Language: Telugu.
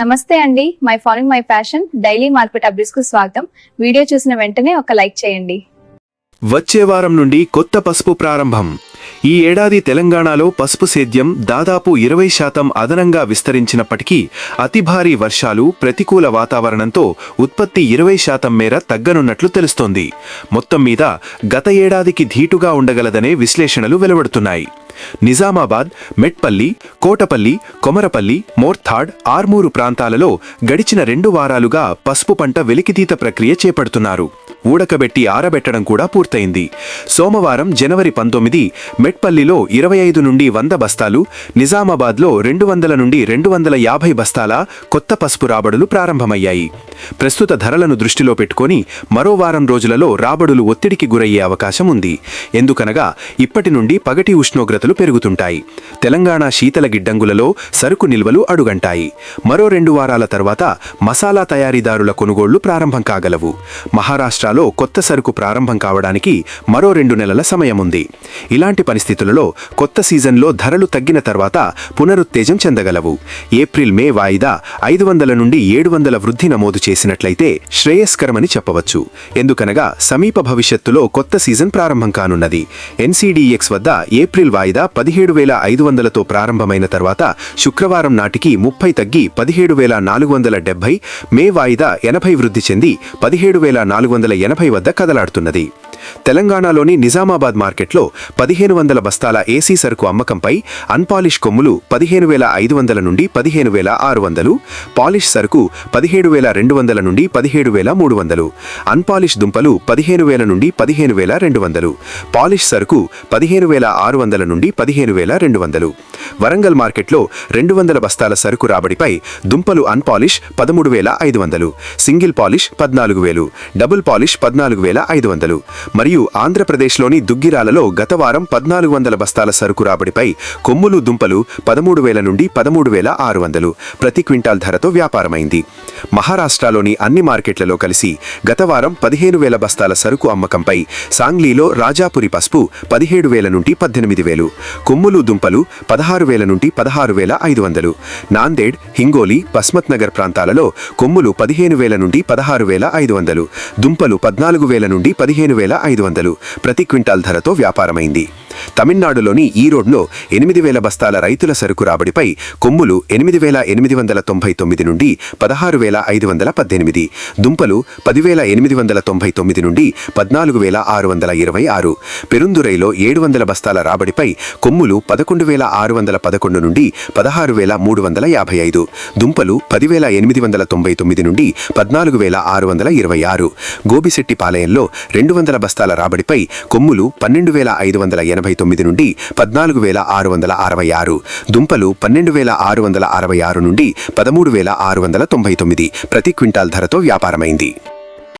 నమస్తే అండి. My following my fashion. Daily market అప్డేట్స్కు స్వాగతం. వీడియో చూసిన వెంటనే ఒక లైక్ చేయండి. వచ్చే వారం నుండి కొత్త పసుపు ప్రారంభం. ఈ ఏడాది తెలంగాణలో పసుపు సేద్యం దాదాపు ఇరవై శాతం అదనంగా విస్తరించినప్పటికీ అతి భారీ వర్షాలు ప్రతికూల వాతావరణంతో ఉత్పత్తి ఇరవై శాతం మేర తగ్గనున్నట్లు తెలుస్తోంది. మొత్తం మీద గత ఏడాదికి ధీటుగా ఉండగలదనే విశ్లేషణలు వెలువడుతున్నాయి. నిజామాబాద్ మెట్పల్లి కోటపల్లి కొమరపల్లి మోర్థాడ్ ఆర్మూరు ప్రాంతాలలో గడిచిన రెండు వారాలుగా పసుపు పంట వెలికితీత ప్రక్రియ చేపడుతున్నారు. ఊడకబెట్టి ఆరబెట్టడం కూడా పూర్తయింది. సోమవారం జనవరి పంతొమ్మిది మెట్పల్లిలో ఇరవై ఐదు నుండి వంద బస్తాలు నిజామాబాద్లో రెండు వందల నుండి రెండు వందల యాభై బస్తాల కొత్త పసుపు రాబడులు ప్రారంభమయ్యాయి. ప్రస్తుత ధరలను దృష్టిలో పెట్టుకొని మరో వారం రోజులలో రాబడులు ఒత్తిడికి గురయ్యే అవకాశం ఉంది. ఎందుకనగా ఇప్పటి నుండి పగటి ఉష్ణోగ్రతలు పెరుగుతుంటాయి. తెలంగాణ శీతల గిడ్డంగులలో సరుకు నిల్వలు అడుగంటాయి. మరో రెండు వారాల తర్వాత మసాలా తయారీదారుల కొనుగోళ్ళు ప్రారంభం కాగలవు. మహారాష్ట్రలో కొత్త సరుకు ప్రారంభం కావడానికి మరో రెండు నెలల సమయం ఉంది ఇలాంటి పరిస్థితులలో కొత్త సీజన్లో ధరలు తగ్గిన తర్వాత పునరుత్తేజం చెందగలవు. ఏప్రిల్ మే వాయిదా ఐదు వందల నుండి ఏడు వందల వృద్ధి నమోదు చేసినట్లయితే శ్రేయస్కరమని చెప్పవచ్చు. ఎందుకనగా సమీప భవిష్యత్తులో కొత్త సీజన్ ప్రారంభం కానున్నది. ఎన్సీడీఎక్స్ వద్ద ఏప్రిల్ వాయిదా పదిహేడు వేల ఐదు వందలతో ప్రారంభమైన తర్వాత శుక్రవారం నాటికి ముప్పై తగ్గి పదిహేడు వేల నాలుగు వందల డెబ్బై మే వాయిదా ఎనభై వృద్ధి చెంది పదిహేడు వేల నాలుగు వందల ఎనభై వద్ద కదలాడుతున్నది. తెలంగాణలోని నిజామాబాద్ మార్కెట్లో పదిహేను వందల బస్తాల ఏసీ సరుకు అమ్మకంపై అన్పాలిష్ కొమ్ములు పదిహేను వేల ఐదు వందల నుండి పదిహేను వేల ఆరు వందలు పాలిష్ సరుకు పదిహేడు వేల రెండు వందల నుండి పదిహేడు వేల మూడు వందలు అన్పాలిష్ దుంపలు పదిహేను వేల నుండి పదిహేను వేల రెండు వందలు పాలిష్ సరుకు పదిహేను వేల ఆరు వందల నుండి పదిహేను వేల రెండు వందలు. వరంగల్ మార్కెట్లో రెండు వందల బస్తాల సరుకు రాబడిపై దుంపలు అన్పాలిష్ పదమూడు వేల ఐదు వందలు సింగిల్ పాలిష్ పద్నాలుగు వేలు డబుల్ పాలిష్ పద్నాలుగు వేల ఐదు వందలు మరియు ఆంధ్రప్రదేశ్లోని దుగ్గిరాలలో గత వారం పద్నాలుగు వందల బస్తాల సరుకు రాబడిపై కొమ్ములు దుంపలు పదమూడు వేల నుండి పదమూడు వేల ఆరు వందలు ప్రతి క్వింటాల్ ధరతో వ్యాపారమైంది. మహారాష్ట్రలోని అన్ని మార్కెట్లలో కలిసి గత వారం పదిహేను వేల బస్తాల సరుకు అమ్మకంపై సాంగ్లీలో రాజాపురి పసుపు పదిహేడు వేల నుండి పద్దెనిమిది వేలు కొమ్ములు దుంపలు పదహారు వేల నుండి పదహారు వేల ఐదు వందలు నాందేడ్ హింగోలి బస్మత్ నగర్ ప్రాంతాలలో కొమ్ములు పదిహేను వేల నుండి పదహారు వేల ఐదు వందలు దుంపలు పద్నాలుగు వేల నుండి పదిహేను వేల ఐదు వందలు. ప్రతి క్వింటాల్ ధరతో వ్యాపారమైంది. తమిళనాడులోని ఈరోడ్లో ఎనిమిది వేల బస్తాల రైతుల సరుకు రాబడిపై కొమ్ములు ఎనిమిది వేల ఎనిమిది వందల తొంభై తొమ్మిది నుండి పదహారు వేల ఐదు వందల పద్దెనిమిది దుంపలు పదివేల ఎనిమిది వందల తొంభై తొమ్మిది నుండి పద్నాలుగు వేల ఆరు వందల ఇరవై ఆరు పెరుందురైలో ఏడు వందల బస్తాల రాబడిపై కొమ్ములు పదకొండు వేల ఆరు వందల పదకొండు నుండి పదహారు వేల మూడు వందల యాభై ఐదు దుంపలు పదివేల ఎనిమిది వందల తొంభై తొమ్మిది నుండి పద్నాలుగు వేల ఆరు వందల ఇరవై ఆరు గోబిశెట్టిపాలయంలో రెండు వందల బస్తాల రాబడిపై కొమ్ములు పన్నెండు వేల ఐదు వందల ఎనభై ఎనభై తొమ్మిది నుండి పద్నాలుగు వేల ఆరు వందల అరవై ఆరు. దుంపలు పన్నెండు వేల ఆరు వందల అరవై ఆరు నుండి పదమూడు వేల ఆరు వందల తొంభై తొమ్మిది. ప్రతి క్వింటాల్ ధరతో వ్యాపారమైంది.